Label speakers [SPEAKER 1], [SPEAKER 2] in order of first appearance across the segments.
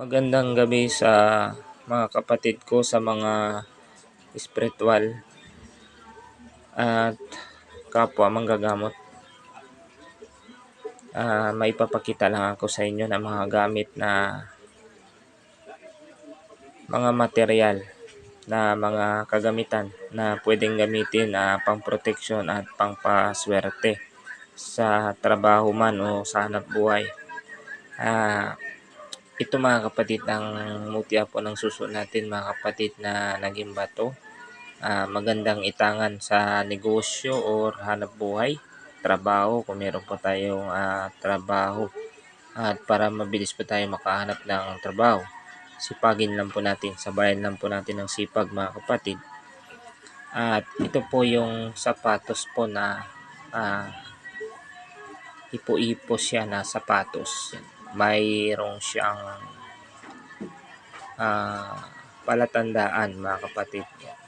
[SPEAKER 1] Magandang gabi sa mga kapatid ko sa mga spiritual at kapwa manggagamot. Ah, may papakita lang ako sa inyo ng mga gamit na mga material na mga kagamitan na pwedeng gamitin na pang protection at pang paswerte sa trabaho man o sa hanap buhay. Ah, ito mga kapatid ang mutya po ng suso natin mga kapatid na naging bato. Ah, magandang itangan sa negosyo or hanap buhay, trabaho kung meron po tayong ah, trabaho at para mabilis po tayo makahanap ng trabaho. Sipagin lang po natin, sabayan lang po natin ng sipag mga kapatid. At ito po yung sapatos po na ah, ipo-ipo siya na sapatos. Mayroong siyang ah, palatandaan mga kapatid. Yan.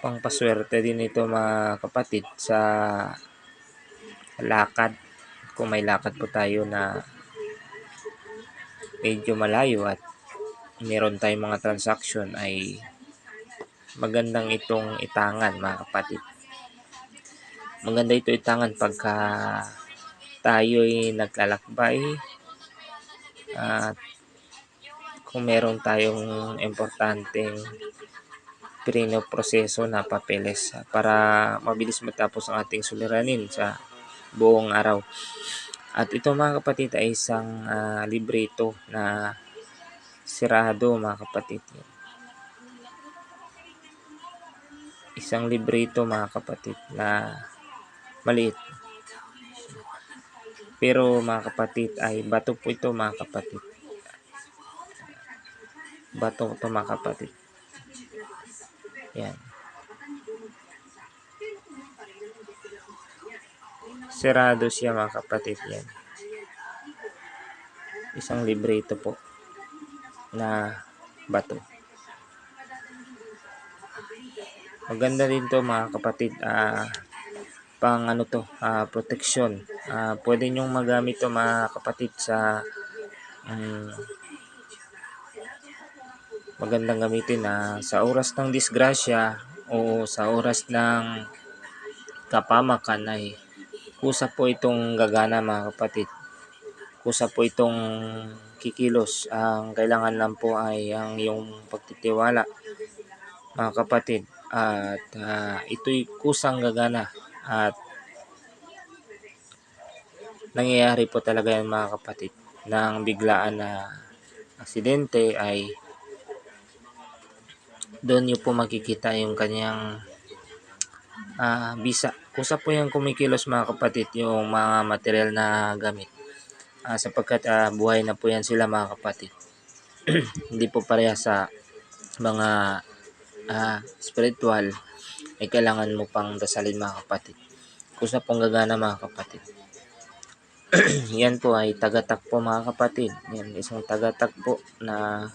[SPEAKER 1] Pangpaswerte din ito mga kapatid sa lakad. Kung may lakad po tayo na medyo malayo at meron tayong mga transaction ay magandang itong itangan mga kapatid. Maganda ito itangan pagka tayo'y naglalakbay at kung meron tayong importanteng proseso na papeles para mabilis matapos ang ating suliranin sa buong araw. At ito mga kapatid ay isang ah, librito na sirado mga kapatid. Isang librito mga kapatid na maliit. Pero mga kapatid ay bato po ito mga kapatid. Bato ito mga kapatid. Yan. Sirado siya mga kapatid yan. Isang librito po na bato. Maganda din to mga kapatid. Ah, pang ano to, ah, protection. Ah, pwede nyong magamit to mga kapatid sa um, magandang gamitin na sa oras ng disgrasya o sa oras ng kapamakan ay kusa po itong gagana mga kapatid. Kusa po itong kikilos. Ang kailangan lang po ay ang yung pagtitiwala mga kapatid. At ah, ito'y kusang gagana at nangyayari po talaga yan mga kapatid ng biglaan na aksidente ay doon niyo po makikita yung kanyang ah, bisa. Kusa po yung kumikilos mga kapatid yung mga material na gamit. Ah, sapagkat ah, buhay na po yan sila mga kapatid. Hindi po pareha sa mga ah, spiritual ay kailangan mo pang dasalin mga kapatid. Kusa pong gagana mga kapatid. Yan po ay tagatak po mga kapatid. Yan, isang tagatak po na